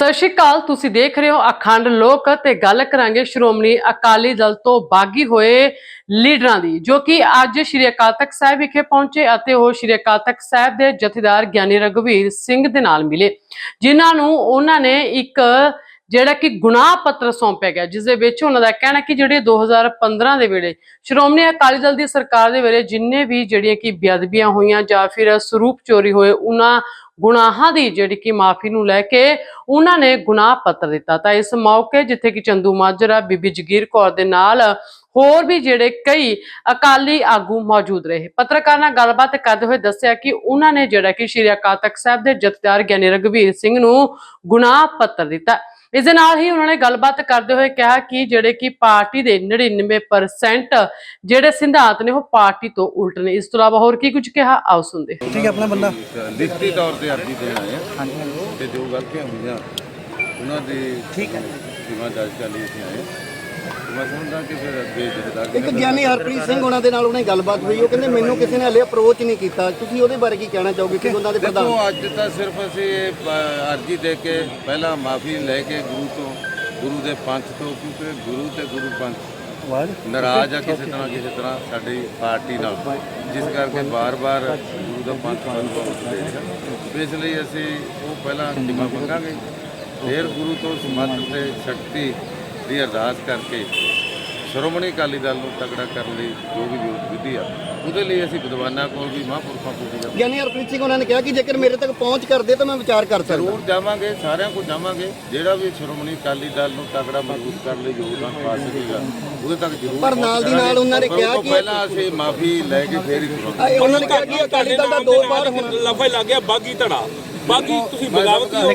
ਸਤਿ ਸ਼੍ਰੀ ਅਕਾਲ, ਤੁਸੀਂ ਦੇਖ ਰਹੇ ਹੋ ਅਖੰਡ ਲੋਕ ਤੇ ਗੱਲ ਕਰਾਂਗੇ ਸ਼੍ਰੋਮਣੀ ਅਕਾਲੀ ਦਲ ਤੋਂ ਬਾਗੀ ਹੋਏ ਲੀਡਰਾਂ ਦੀ, ਜੋ ਕਿ ਅੱਜ ਸ਼੍ਰੀ ਅਕਾਲ ਤਖਤ ਸਾਹਿਬ ਵਿਖੇ ਪਹੁੰਚੇ ਅਤੇ ਉਹ ਸ਼੍ਰੀ ਅਕਾਲ ਤਖਤ ਸਾਹਿਬ ਦੇ ਜਥੇਦਾਰ ਗਿਆਨੀ ਰਘਵੀਰ ਸਿੰਘ ਦੇ ਨਾਲ ਮਿਲੇ, ਜਿਨ੍ਹਾਂ ਨੂੰ ਉਹਨਾਂ ਨੇ ਇੱਕ ਜਿਹੜਾ ਕਿ ਗੁਨਾਹ ਪੱਤਰ ਸੌਂਪਿਆ ਗਿਆ ਜਿਸ ਦੇ ਵਿੱਚ ਉਹਨਾਂ ਦਾ ਕਹਿਣਾ ਕਿ ਜਿਹੜੇ 2015 ਦੇ ਵੇਲੇ ਸ਼੍ਰੋਮਣੀ ਅਕਾਲੀ ਦਲ ਦੀ ਸਰਕਾਰ ਦੇ ਵੇਲੇ ਜਿੰਨੇ ਵੀ ਜਿਹੜੀਆਂ ਕਿ ਬੇਅਦਬੀਆਂ ਹੋਈਆਂ ਜਾਂ ਫਿਰ ਸਰੂਪ ਚੋਰੀ ਹੋਏ, ਉਹਨਾਂ ਗੁਨਾਹਾਂ ਦੀ ਜਿਹੜੀ ਕਿ ਮਾਫੀ ਨੂੰ ਲੈ ਕੇ ਉਹਨਾਂ ਨੇ ਗੁਨਾਹ ਪੱਤਰ ਦਿੱਤਾ। ਤਾਂ ਇਸ ਮੌਕੇ ਜਿੱਥੇ ਕਿ ਚੰਦੂ ਮਾਜਰਾ, ਬੀਬੀ ਜਗੀਰ ਕੌਰ ਦੇ ਨਾਲ ਹੋਰ ਵੀ ਜਿਹੜੇ ਕਈ ਅਕਾਲੀ ਆਗੂ ਮੌਜੂਦ ਰਹੇ। ਪੱਤਰਕਾਰ ਨਾਲ ਗੱਲਬਾਤ ਕਰਦੇ ਹੋਏ ਦੱਸਿਆ ਕਿ ਉਹਨਾਂ ਨੇ ਜਿਹੜਾ ਕਿ ਸ਼੍ਰੀ ਅਕਾਲ ਤਖਤ ਸਾਹਿਬ ਦੇ ਜਥੇਦਾਰ ਗਿਆਨੀ ਰਘਵੀਰ ਸਿੰਘ ਨੂੰ ਗੁਨਾਹ ਪੱਤਰ ਦਿੱਤਾ। ਇਸ ਦੇ ਨਾਲ ਹੀ ਉਹਨਾਂ ਨੇ ਗੱਲਬਾਤ ਕਰਦੇ ਹੋਏ ਕਿਹਾ ਕਿ ਜਿਹੜੇ ਕਿ ਪਾਰਟੀ ਦੇ 99% ਜਿਹੜੇ ਸਿਧਾਂਤ ਨੇ ਉਹ ਪਾਰਟੀ ਤੋਂ ਉਲਟ ਨੇ। ਇਸ ਤੋਂ ਇਲਾਵਾ ਹੋਰ ਕੀ ਕੁਝ ਕਿਹਾ? ਆਓ ਸੁਣਦੇ ਹਾਂ। ਠੀਕ ਹੈ ਆਪਣਾ ਬੰਦਾ। ਲਿਖਤੀ ਤੌਰ ਤੇ ਅਰਜ਼ੀ ਦੇਣ ਆਏ ਆ। ਤੇ ਜੋ ਗਲਤੀਆਂ ਹੋਈਆਂ ਉਹਨਾਂ ਦੀ ਠੀਕ ਹੈ। ਸੀਮਾ ਦਰਜ ਕਰ ਲਈ ਅਸੀਂ ਆਏ ਤੇ ਕਿ ਫਿਰ ਅੱਗੇ ਜਥੇਦਾਰ ਇੱਕ ਗਿਆਨੀ ਹਰਪ੍ਰੀਤ ਸਿੰਘ ਉਹਨਾਂ ਦੇ ਨਾਲ ਉਹਨੇ ਗੱਲਬਾਤ ਹੋਈ, ਉਹ ਕਹਿੰਦੇ ਮੈਨੂੰ ਕਿਸੇ ਨੇ ਹਲੇ ਅਪਰੋਚ ਨਹੀਂ ਕੀਤਾ। ਤੁਸੀਂ ਉਹਦੇ ਬਾਰੇ ਕੀ ਕਹਿਣਾ ਚਾਹੋਗੇ? ਕਿ ਉਹਨਾਂ ਦੇ ਪ੍ਰਧਾਨ ਦੇਖੋ, ਅੱਜ ਤਾਂ ਸਿਰਫ ਅਸੀਂ ਇਹ ਪ- ਅਰਜ਼ੀ ਦੇ ਕੇ ਪਹਿਲਾਂ ਮਾਫੀ ਲੈ ਕੇ ਗੁਰੂ ਤੋਂ, ਗੁਰੂ ਦੇ ਪੰਥ ਤੋਂ, ਕਿਉਂਕਿ ਗੁਰੂ ਤੇ ਗੁਰੂ ਪੰਥ ਨਾਰਾਜ਼ ਆ ਕਿਸੇ ਤਰ੍ਹਾਂ ਕਿਸੇ ਤਰ੍ਹਾਂ ਸਾਡੀ ਪਾਰਟੀ ਨਾਲ। ਜਿਸ ਕਰਕੇ ਬਾਰ-ਬਾਰ ਗੁਰੂ ਦਾ ਪੰਥ ਅਨੁਭਵ ਹੋ ਇਸ ਲਈ ਅਸੀਂ ਉਹ ਪਹਿਲਾਂ ਜਿਮਾ ਮੰਗਾਂਗੇ। ਫਿਰ ਗੁਰੂ ਤੋਂ ਸਮੱਤ ਤੇ ਸ਼ਕਤੀ ਦੀ ਅਰਦਾਸ ਕਰਕੇ ਸ਼੍ਰੋਮਣੀ ਅਕਾਲੀ ਦਲ ਨੂੰ ਤਗੜਾ ਕਰਨ ਲਈ ਜੋ ਵੀ ਯੋਗ ਵਿਧੀ ਆ ਉਹਦੇ ਲਈ ਅਸੀਂ ਵਿਦਵਾਨਾਂ ਕੋਲ ਵੀ ਮਹਾਂਪੁਰਖਾਂ ਕੋਲ ਵੀ ਜਾਵਾਂਗੇ। ਗਿਆਨੀ ਹਰਪ੍ਰੀਤ ਸਿੰਘ ਉਹਨਾਂ ਨੇ ਕਿਹਾ ਕਿ ਜੇਕਰ ਮੇਰੇ ਤੱਕ ਪਹੁੰਚ ਕਰਦੇ ਤਾਂ ਮੈਂ ਵਿਚਾਰ ਕਰ ਸਕਦਾ। ਜ਼ਰੂਰ ਜਾਵਾਂਗੇ ਸਾਰਿਆਂ ਕੋਲ ਜਾਵਾਂਗੇ। ਜਿਹੜਾ ਵੀ ਸ਼੍ਰੋਮਣੀ ਅਕਾਲੀ ਦਲ ਨੂੰ ਤਗੜਾ ਮਜ਼ਬੂਤ ਕਰਨ ਲਈ ਯੋਗਦਾਨ ਪਾ ਸਕੇਗਾ ਉਹਦੇ ਤੱਕ ਜ਼ਰੂਰ ਪਰ ਨਾਲ ਦੀ ਨਾਲ ਉਹਨਾਂ ਨੇ ਕਿਹਾ ਕਿ- ਪਹਿਲਾਂ ਅਸੀਂ ਮਾਫੀ ਲੈ ਕੇ ਫੇਰ ਹੀ ਤੁਰਾਂਗੇ ਉਹਨਾਂ ਨੇ ਕਿਹਾ ਕਿ ਅਕਾਲੀ ਦਲ ਦਾ ਦੋ ਵਾਰ ਹੋਣਾ। ਲਫਾ ਲੱਗ ਗਿਆ ਬਾਗੀ ਧੜਾ। ਬਾਗੀ ਤੁਸੀਂ ਬਗਾਵਤ ਗੱਲ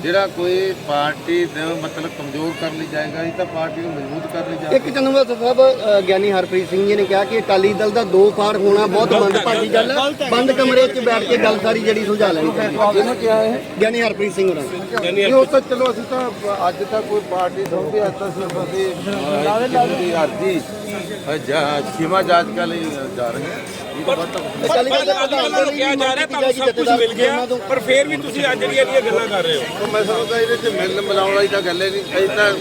ਜਿਹੜਾ ਕੋਈ ਪਾਰਟੀ ਨੂੰ ਮਤਲਬ ਕਮਜ਼ੋਰ ਕਰਨ ਲਈ ਜਾਏਗਾ ਇਹ ਤਾਂ ਪਾਰਟੀ ਨੂੰ ਮਜ਼ਬੂਤ ਕਰਨ ਲਈ ਜਾਏਗਾ। ਇੱਕ ਚੰਦੂਵਾਲ ਸਾਹਿਬ ਅ, ਗਿਆਨੀ ਹਰਪ੍ਰੀਤ ਸਿੰਘ ਜੀ ਨੇ ਕਿਹਾ ਕਿ ਅਕਾਲੀ ਦਲ ਦਾ ਦੋ ਫਾੜ ਹੋਣਾ ਬਹੁਤ ਮੰਦਭਾਗੀ ਗੱਲ ਹੈ। ਬੰਦ ਕਮਰੇ 'ਚ ਬੈਠ ਕੇ ਗੱਲ ਸਾਰੀ ਜਿਹੜੀ ਸੁਲਝਾ ਲੈਣੀ ਚਾਹੀਦੀ ਇਹਨਾਂ ਕਿਹਾ ਹੈ ਗਿਆਨੀ ਹਰਪ੍ਰੀਤ ਸਿੰਘ ਹੋਰਾਂ ਨੇ। ਇਹ ਉਹ ਤਾਂ ਚਲੋ ਅਸੀਂ ਤਾਂ ਅੱਜ ਤੱਕ ਕੋਈ ਪਾਰਟੀ ਸਮਝਦੇ ਅੱਜ ਤਾਂ ਸਿਰਫ ਅਸੀਂ ਅਹ, ਕਿਸੇ ਦੀ ਅਰਜ਼ੀ? ਅਹ, ਜਾ- ਜਾਂਚ ਕਰ ਲਈ ਜਾ ਰਹੇ ਹਾਂ। ਇਹ ਤਾਂ ਬਹੁਤ ਅਕਾਲੀ ਕਿਹਾ ਜਾ ਰਿਹਾ ਤੁਹਾਨੂੰ ਸਭ ਕੁਝ ਮਿਲ ਗਿਆ ਪਰ ਫੇਰ ਵੀ ਤੁਸੀਂ ਅੱਜ ਜਿਹੜੀਆਂ ਇਹਦੀਆਂ ਗੱਲਾਂ ਕਰ ਰਹੇ ਹੋ। ਉਹ ਮੈਂ ਸਮਝਦਾ ਇਹਦੇ ਚ ਮਿਲਣ ਮਿਲਾਉਣ ਵਾਲੀ ਤਾਂ ਗੱਲ ਹੀ ਨਹੀਂ। ਅਸੀਂ ਤਾਂ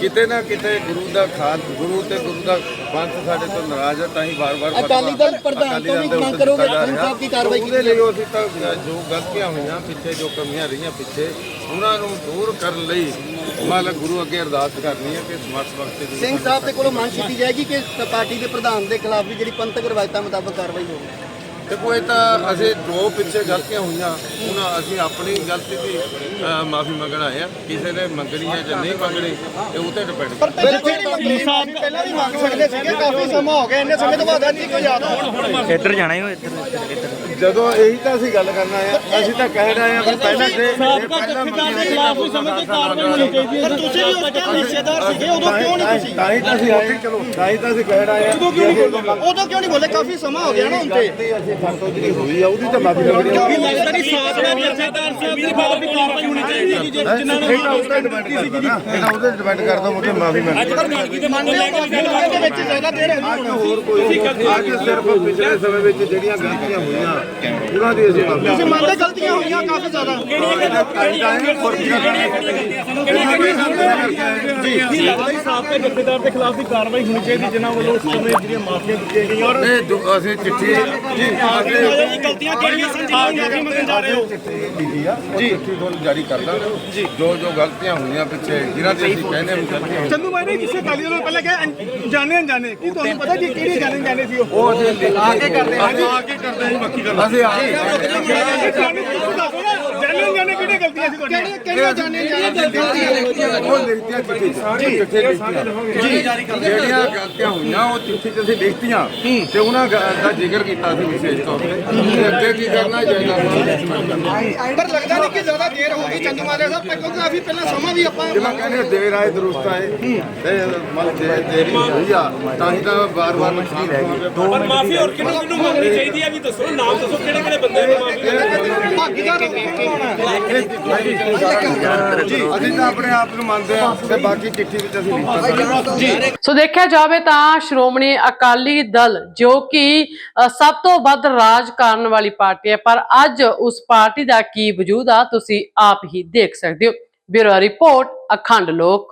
ਕਿਤੇ ਨਾ ਕਿਤੇ ਗੁਰੂ ਦਾ ਖਾਲ ਗੁਰੂ ਤੇ ਗੁਰੂ ਦਾ ਪੰਥ ਸਾਡੇ ਤੋਂ ਨਾਰਾਜ਼ ਹੈ ਤਾਂ ਹੀ ਵਾਰ-ਵਾਰ ਫਤਵਾ ਅਕਾਲੀ ਦਲ ਪ੍ਰਧਾਨ ਅਕਾਲੀ ਤੋਂ ਦਲ ਵੀ ਦੇ ਮੰਗ ਉੱਤੇ ਕਰੋਗੇ ਦਿੱਤਾ ਜਾ ਸਿੰਘ ਰਿਹਾ। ਸਾਹਿਬ ਦੀ ਕਾਰਵਾਈ ਉਹਦੇ ਕੀਤੀ ਲਈ ਅਸੀਂ ਤਾਂ ਜੋ ਗਲਤੀਆਂ ਹੋਈਆਂ ਪਿੱਛੇ ਜੋ ਕਮੀਆਂ ਰਹੀਆਂ ਪਿੱਛੇ ਉਹਨਾਂ ਨੂੰ ਦੂਰ ਕਰਨ ਲਈ ਮਾਲਕ ਗੁਰੂ ਅੱਗੇ ਅਰਦਾਸ ਕਰਨੀ ਹੈ ਕਿ ਸਮਰਥ ਸਿੰਘ ਸਾਹਿਬ ਦੇ ਕੋਲੋਂ ਮੰਗ ਕੀਤੀ ਜਾਏਗੀ ਕਿ ਪਾਰਟੀ ਦੇ ਪ੍ਰਧਾਨ ਦੇ ਖਿਲਾਫ ਵੀ ਜਿਹੜੀ ਪੰਥਕ ਰਵਾਇਤਾਂ ਮੁਤਾਬਕ ਕਾਰਵਾਈ ਹੋਵੇ। ਦੇਖੋ ਇਹ ਤਾਂ ਅਸੀਂ ਜੋ ਪਿੱਛੇ ਗਲਤੀਆਂ ਹੋਈਆਂ। ਉਹਨਾਂ ਅਸੀਂ ਆਪਣੀ ਗਲਤੀ ਦੀ ਮਾਫੀ ਮੰਗਣ ਆਏ ਆ ਕਿਸੇ ਨੇ ਮੰਗਣੀ ਹੈ ਜਾਂ ਨਹੀਂ ਮੰਗਣੀ ਇਹ ਉਹ ਤੇ ਡਿਪੈਂਡ ਪਹਿਲਾਂ ਵੀ ਮੰਗ ਸਕਦੇ ਸੀਗੇ ਕਾਫੀ ਸਮਾਂ ਹੋ ਗਿਆ ਇੰਨੇ ਸਮੇਂ ਤੋਂ ਬਾਅਦ ਨਹੀਂ ਕੋਈ ਯਾਦ ਇੱਧਰ ਜਾਣਾ ਹੀ ਇੱਧਰ ਜਦੋਂ ਇਹੀ ਤਾਂ ਅਸੀਂ ਗੱਲ ਕਰਨਾ ਹੈ ਅਸੀਂ ਤਾਂ ਕਹਿ ਰਹੇ ਹਾਂ ਕਿ ਪਹਿਲਾਂ ਤੇ ਸਾਬਕਾ ਜਥੇਦਾਰ ਦੇ ਖਿਲਾਫ ਵੀ ਸਮੇਂ ਤੇ ਕਾਰਵਾਈ ਹੋਣੀ ਚਾਹੀਦੀ ਹੈ। ਪਰ ਤੁਸੀਂ ਵੀ ਉਸ ਟਾਈਮ ਹਿੱਸੇਦਾਰ ਸੀਗੇ ਉਦੋਂ ਕਿਉਂ ਨਹੀਂ ਤੁਸੀਂ? ਤਾਂ ਹੀ ਤਾਂ ਅਸੀਂ ਆਏ ਚਲੋ ਤਾਂ ਹੀ ਤਾਂ ਅਸੀਂ ਕਹਿ ਰਹੇ ਹਾਂ। ਉਦੋਂ ਕਿਉਂ ਨਹੀਂ ਬੋਲੇ? ਉਦੋਂ ਕਿਉਂ ਨਹੀਂ ਬੋਲੇ? ਕਾਫੀ ਸਮਾਂ ਹੋ ਗਿਆ ਨਾ ਹੁਣ ਤੇ। ਗਲਤੀ ਅਸੀਂ ਫਾਟੋ ਜਿਹੜੀ ਹੋਈ ਆ ਉਹਦੀ ਤਾਂ ਮਾਫੀ ਮੰਗਣੀ ਕਿਉਂ ਨਹੀਂ ਲੱਗਦਾ ਕਿ ਸਾਬਕਾ ਜਥੇਦਾਰ ਸਾਹਿਬ ਦੇ ਖਿਲਾਫ ਵੀ ਕਾਰਵਾਈ ਹੋਣੀ ਚਾਹੀਦੀ ਹੈ ਜਿਨ੍ਹਾਂ ਨੇ ਇਹਦਾ ਉਹਦੇ ਡਿਪੈਂਡ ਕਰਦਾ ਨਾ। ਇਹਦਾ ਉਹਦੇ ਡਿਪੈਂਡ ਕਰਦਾ ਮੁਝੇ ਮਾਫੀ ਮੰਗਣੀ ਮੰਨਦੇ ਹੋ ਕਿ ਦੇ ਵਿੱਚ ਜ਼ਿਆਦਾ ਦੇਰ ਨਹੀਂ ਹੋਣਾ ਹੋਰ ਕੋਈ ਅੱਜ ਸਿਰਫ ਪਿਛਲੇ ਸਮੇਂ ਵਿੱਚ ਜਿਹੜੀਆਂ ਗਲਤੀਆਂ ਹੋਈਆਂ ਉਹਨਾਂ ਦੀ ਅਸੀਂ ਮਾਫੀ ਤੁਸੀਂ ਮੰਨਦੇ ਗਲਤੀਆਂ ਹੋਈਆਂ ਕਾਫੀ ਜ਼ਿਆਦਾ। ਸਾਬਕਾ ਜਥੇਦਾਰ ਦੇ ਖਿਲਾਫ ਵੀ ਕਾਰਵਾਈ ਹੋਣੀ ਚਾਹੀਦੀ ਜਿਨ੍ਹਾਂ ਵੱਲੋਂ ਉਸ ਸਮੇਂ ਜਿਹੜੀਆਂ ਮਾਫੀਆਂ ਦਿੱਤੀਆਂ ਗਈਆਂ। ਔਰ ਇਹ ਦੁ- ਅਸੀਂ ਚਿੱਠੀ ਜੀ ਗਲਤੀਆਂ ਕਿਹੜੀਆਂ ਸਨ ਜਿਹੜੀਆਂ ਮਾਫੀ ਮੰਗਣ ਜਾ ਰਹੇ ਹੋ? ਲਿਖੀ ਆ ਜੀ। ਚਿੱਠੀ ਤੁਹਾਨੂੰ ਜਾਰੀ ਕਰ ਦਾਂਗੇ। ਜੀ। ਜੋ ਜੋ ਗਲਤੀਆਂ ਹੋਈਆਂ ਪਿੱਛੇ ਜਿਨ੍ਹਾਂ ਤੇ ਅਸੀਂ ਕਹਿੰਦੇ ਹਾਂ ਗਲਤੀਆਂ ਹੋਈਆਂ। ਚੰਦੂ ਬਾਈ ਨੇ ਕਿਸੇ ਅਕਾਲੀ ਦਲ ਨੂੰ ਪਹਿਲਾਂ ਕਿਹਾ ਜਾਣੇ ਅਣਜਾਣੇ। ਕੀ ਤੁਹਾਨੂੰ ਪਤਾ ਜੀ ਕਿਹੜੀ ਜਾਣੇ ਜਾਣੇ ਸੀ ਉਹ? ਉਹ ਅਸੀਂ ਆ ਕੇ ਕਰਦੇ ਆ। ਕੇ ਕਰਦੇ ਹਾਂ ਬਾਕੀ ਗੱਲ ਅਸੀਂ ਆ cabrón, ਕੇ ਜਾਣੇ ਕਿਹੜੇ ਗਲਤੀਆਂ ਸੀ ਤੁਹਾਡੀਆਂ ਕਿਹੜੀਆਂ ਜਾਣੇ ਉਹ ਲਿਖਤੀਆਂ ਚਿੱਠੀ ਚ ਚਿੱਠੀ ਲਿਖਤੀਆਂ ਜਿਹੜੀਆਂ ਗਲਤੀਆਂ ਹੋਈਆਂ ਉਹ ਚਿੱਠੀ ਚ ਅਸੀਂ ਲਿਖਤੀਆਂ ਤੇ ਉਹਨਾਂ ਦਾ ਜ਼ਿਕਰ ਕੀਤਾ ਸੀ ਵਿਸ਼ੇਸ਼ ਤੌਰ ਤੇ ਅੱਗੇ ਕੀ ਕਰਨਾ ਚਾਹੀਦਾ ਪਰ ਲੱਗਦਾ ਨਹੀਂ ਕਿ ਜ਼ਿਆਦਾ ਦੇਰ ਹੋ ਗਈ ਚੰਦੂ ਮਾਜਰਾ ਸਾਹਿਬ ਕਿਉਂਕਿ ਕਾਫੀ ਪਹਿਲਾਂ ਸਮਾਂ ਵੀ ਆਪਾਂ ਜਿਵੇਂ ਕਹਿੰਦੇ ਦੇਰ ਆਏ ਦਰੁਸਤ ਆਏ ਤੇ ਮਨ ਦੇ ਦੇਰੀ ਹੋਈ ਆ ਤਾਂ ਹੀ ਤਾਂ ਵਾਰ-ਵਾਰ ਨੁਕਸਾਨ ਰਹਿ ਗਏ ਪਰ ਮਾਫੀ ਹੋਰ ਕਿਹਨੂੰ ਕਿਹਨੂੰ ਮੰਗਣੀ ਚਾਹੀਦੀ ਹੈ ਵੀ ਦੱਸੋ, ਨਾਮ ਦੱਸੋ ਕਿਹੜੇ ਕਿਹੜੇ ਬੰਦੇ ਭਾਗੀਦਾਰ ਅਸੀਂ ਤਾਂ ਆਪਣੇ ਆਪ ਨੂੰ ਮੰਨਦੇ ਆ ਤੇ ਬਾਕੀ ਚਿੱਠੀ ਵਿੱਚ ਅਸੀਂ ਲਿਖਤਾ ਸੋ ਦੇਖਿਆ ਜਾਵੇ ਤਾਂ ਸ਼੍ਰੋਮਣੀ ਅਕਾਲੀ ਦਲ, ਜੋ ਕਿ ਸਭ ਤੋਂ ਵੱਧ ਰਾਜ ਕਰਨ ਵਾਲੀ ਪਾਰਟੀ ਹੈ, ਪਰ ਅੱਜ ਉਸ ਪਾਰਟੀ ਦਾ ਕੀ ਵਜੂਦ ਆ, ਤੁਸੀਂ ਆਪ ਹੀ ਦੇਖ ਸਕਦੇ ਹੋ। ਬਿਊਰੋ ਰਿਪੋਰਟ, ਅਖੰਡ ਲੋਕ।